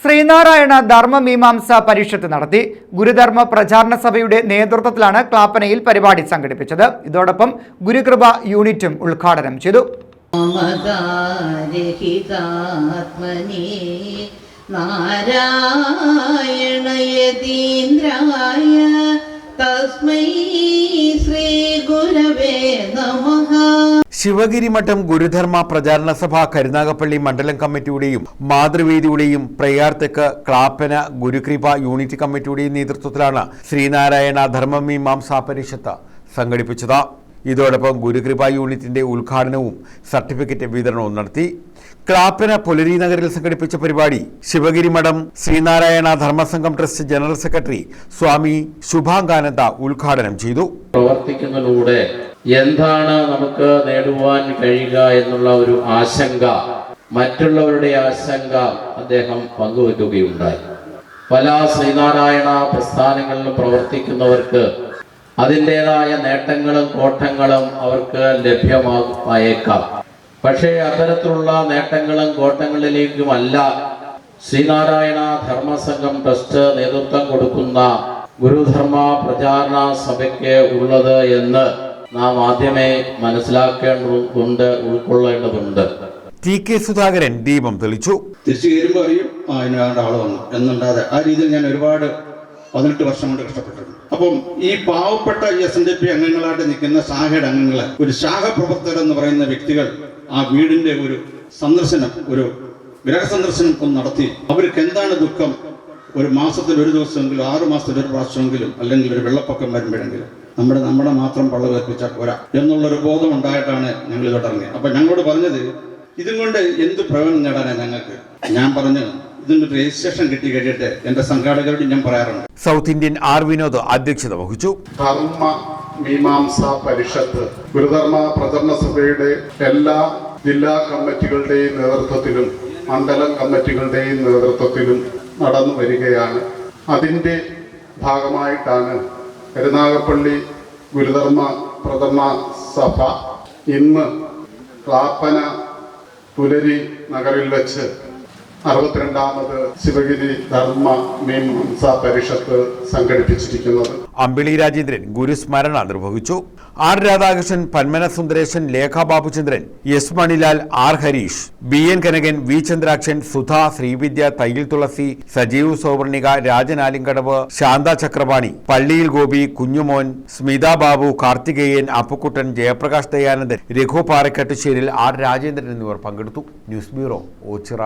ശ്രീനാരായണ ധർമ്മമീമാംസ പരിഷത്ത് നടത്തി ഗുരുധർമ്മ പ്രചാരണ സഭയുടെ നേതൃത്വത്തിലാണ് ക്ലാപ്പനയിൽ പരിപാടി സംഘടിപ്പിച്ചത്. ഇതോടൊപ്പം ഗുരുകൃപ യൂണിറ്റും ഉദ്ഘാടനം ചെയ്തു. തസ്മൈ ശ്രീ ഗുരവേ ശിവഗിരി മഠം ഗുരുധർമ്മ പ്രചാരണ സഭ കരുനാഗപ്പള്ളി മണ്ഡലം കമ്മിറ്റിയുടെയും മാതൃവേദിയുടെയും പ്രയാർത്തക്ക് ക്ലാപ്പന ഗുരുകൃപ യൂണിറ്റ് കമ്മിറ്റിയുടെയും നേതൃത്വത്തിലാണ് ശ്രീനാരായണ ധർമ്മമീമാംസാ പരിഷത്ത് സംഘടിപ്പിച്ചത്. ഇതോടൊപ്പം ഗുരുകൃപ യൂണിറ്റിന്റെ ഉദ്ഘാടനവും സർട്ടിഫിക്കറ്റ് വിതരണവും നടത്തി ക്ലാപ്പന പുലരി നഗറിൽ സംഘടിപ്പിച്ച പരിപാടി ശിവഗിരി മഠം Sreenarayana Dharmasangham trust general secretary Swami Subhangananda ഉദ്ഘാടനം ചെയ്തു. പ്രവർത്തിക്കുന്നതിലൂടെ എന്താണ് നമുക്ക് നേടുവാൻ കഴിയുക എന്നുള്ള ഒരു ആശങ്ക മറ്റുള്ളവരുടെ ആശങ്ക അദ്ദേഹം പങ്കുവെക്കുകയുണ്ടായി. പല ശ്രീനാരായണ പ്രസ്ഥാനങ്ങളിലും പ്രവർത്തിക്കുന്നവർക്ക് അതിന്റെതായ നേട്ടങ്ങളും കോട്ടങ്ങളും അവർക്ക് ലഭ്യമായേക്കാം. പക്ഷേ അത്തരത്തിലുള്ള നേട്ടങ്ങളും കോട്ടങ്ങളിലേക്കുമല്ല. ശ്രീനാരായണ ധർമ്മസംഘം ട്രസ്റ്റ് നേതൃത്വം കൊടുക്കുന്ന ഗുരുധർമ്മ പ്രചാരണ സഭയ്ക്ക് ഉള്ളത് എന്ന് നാം ആദ്യമേ മനസ്സിലാക്കേണ്ടതുണ്ട് ഉൾക്കൊള്ളേണ്ടതുണ്ട്. ടി കെ സുധാകരൻ ദീപം തെളിച്ചു. തിരിച്ചു കയറുമ്പോൾ അറിയും ആ ആൾ വന്നു. എന്നുണ്ടാതെ ആ രീതിയിൽ ഞാൻ ഒരുപാട് പതിനെട്ട് വർഷം കൊണ്ട് കഷ്ടപ്പെട്ടിട്ടുണ്ട് അപ്പം ഈ പാവപ്പെട്ട എസ് എൻ ഡി പി അംഗങ്ങളായിട്ട് നിൽക്കുന്ന ശാഖയുടെ അംഗങ്ങളെ ഒരു ശാഖ പ്രവർത്തകർ എന്ന് പറയുന്ന വ്യക്തികൾ ആ വീടിന്റെ ഒരു സന്ദർശനം ഒരു ഗ്രഹസന്ദർശനം ഒന്ന് നടത്തി. അവർക്ക് എന്താണ് ദുഃഖം? ഒരു മാസത്തിൽ ഒരു ദിവസമെങ്കിലും ആറ് മാസത്തിൽ ഒരു പ്രാവശ്യമെങ്കിലും അല്ലെങ്കിൽ ഒരു വെള്ളപ്പൊക്കം വരുമ്പോഴെങ്കിലും നമ്മുടെ നമ്മുടെ മാത്രം പള്ള വേർപ്പിച്ചാൽ പോരാ എന്നുള്ളൊരു ബോധം ഉണ്ടായിട്ടാണ് ഞങ്ങൾ ഇതോട്ട് ഇറങ്ങിയത്. അപ്പൊ ഞങ്ങളോട് പറഞ്ഞത് ഇതും കൊണ്ട് എന്ത് പ്രയോജനം നേടാനാണ് ഞങ്ങൾക്ക്? ഞാൻ പറഞ്ഞു ഇതിന്റെ രജിസ്ട്രേഷൻ കിട്ടി കഴിയട്ടെ എന്റെ സംഘാടകരോട് ഞാൻ പറയാറുണ്ട്. സൗത്ത് ഇന്ത്യൻ ആർ വിനോദ് അധ്യക്ഷത വഹിച്ചു. ധർമ്മ മീമാംസ പരിഷത്ത് ഗുരുധർമ്മ പ്രചരണ സഭയുടെ എല്ലാ ജില്ലാ കമ്മിറ്റികളുടെയും നേതൃത്വത്തിലും മണ്ഡലം കമ്മിറ്റികളുടെയും നേതൃത്വത്തിലും നടന്നു വരികയാണ്. അതിന്റെ ഭാഗമായിട്ടാണ് കരുനാഗപ്പള്ളി ഗുരുധർമ്മ പ്രഥമ സഭ ഇന്ന് ക്ലാപ്പന പുലരി നഗറിൽ വെച്ച് അറുപത്തിരണ്ടാമത് ശിവഗിരി ധർമ്മ മീമാംസ പരിഷത്ത് സംഘടിപ്പിച്ചിരിക്കുന്നത്. അമ്പിളി രാജേന്ദ്രൻ ഗുരുസ്മരണ നിർവഹിച്ചു. R Radhakrishnan Panmana Sundaresan Lekha Babuchandran S Manilal R Harish B N Kanakan V Chandrakshan Sudha Srividya Thayyil Thulasi Sajeev Sauvarnika Rajan Alinkadavu Shantha Chakrapani Palliyil Gopi Kunjumon Smitha Babu Karthikeyan Appukuttan Jayaprakash Dayanandan Raghu Parakkettusseril R Rajendran എന്നിവർ പങ്കെടുത്തു. News bureau Ochira.